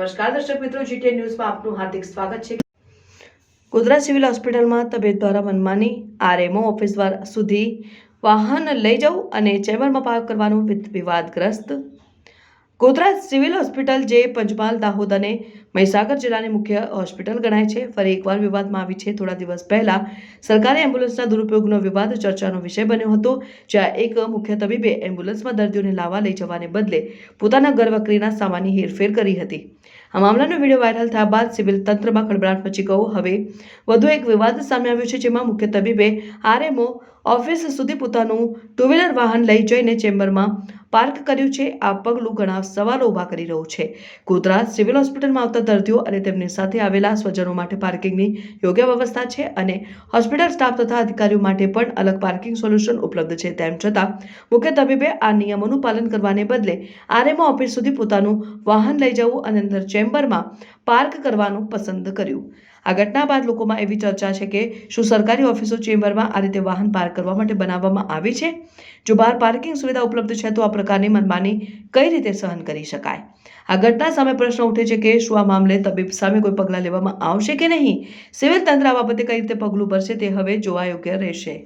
નમસ્કાર, દર્શક મિત્રો જીટીએ ન્યૂઝમાં આપનું હાર્દિક સ્વાગત છે. ગોધરા સિવિલ હોસ્પિટલમાં તબિયત દ્વારા મનમાની આરએમઓ ઓફિસ દ્વારા સુધી વાહન લઈ જવું અને ચેમ્બરમાં પાર્ક કરવાનું વિવાદગ્રસ્ત. ગોધરા સિવિલ હોસ્પિટલ જે પંચમહાલ, દાહોદ અને મહીસાગર જિલ્લાની મુખ્ય હોસ્પિટલ ગણાય છે. ફરી એકવાર વિવાદમાં આવી છે. થોડા દિવસ પહેલા સરકારી એમ્બ્યુલન્સના દુરુપયોગનો વિવાદ ચર્ચાનો વિષય બન્યો હતો, જ્યાં એક મુખ્ય તબીબે એમ્બ્યુલન્સમાં દર્દીઓને લાવવા લઈ જવાને બદલે પોતાના ઘરવકરીના સામાનની હેરફેર કરી હતી. આ મામલાનો વીડિયો વાયરલ થયા બાદ સિવિલ તંત્રમાં ખળભળાટ મચી ગયો. હવે વધુ એક વિવાદ સામે આવ્યો છે જેમાં મુખ્ય તબીબે આરએમઓ ઓફિસ સુધી પોતાનું ટુ વ્હીલર વાહન લઈ જઈને ચેમ્બરમાં પાર્ક કર્યું છે. આ પગલું ઘણા સવાલો ઊભા કરી રહ્યું છે. ગોધરા સિવિલ હોસ્પિટલમાં આવતા દર્દીઓ અને તેમની સાથે આવેલા સ્વજનો માટે પાર્કિંગની યોગ્ય વ્યવસ્થા છે અને હોસ્પિટલ સ્ટાફ તથા અધિકારીઓ માટે પણ અલગ પાર્કિંગ સોલ્યુશન ઉપલબ્ધ છે. તેમ છતાં, મુખ્ય તબીબે આ નિયમોનું પાલન કરવાને બદલે આરએમઓ ઓફિસ સુધી પોતાનું વાહન લઈ જવું અને અંદર ચેમ્બરમાં પાર્ક કરવાનું પસંદ કર્યું. આ ઘટના બાદ લોકોમાં એવી ચર્ચા છે કે શું સરકારી ઓફિસો ચેમ્બરમાં આ રીતે વાહન પાર્ક કરવા માટે બનાવવામાં આવી છે? જો બહાર પાર્કિંગ સુવિધા ઉપલબ્ધ છે, તો આ પ્રકારની મનમાની કઈ રીતે સહન કરી શકાય? આ ઘટના સામે પ્રશ્ન ઉઠે છે કે શું આ મામલે તબીબ સામે કોઈ પગલાં લેવામાં આવશે કે નહીં? સિવિલ તંત્ર આ બાબતે કઈ રીતે પગલું ભરશે તે હવે જોવા યોગ્ય રહેશે.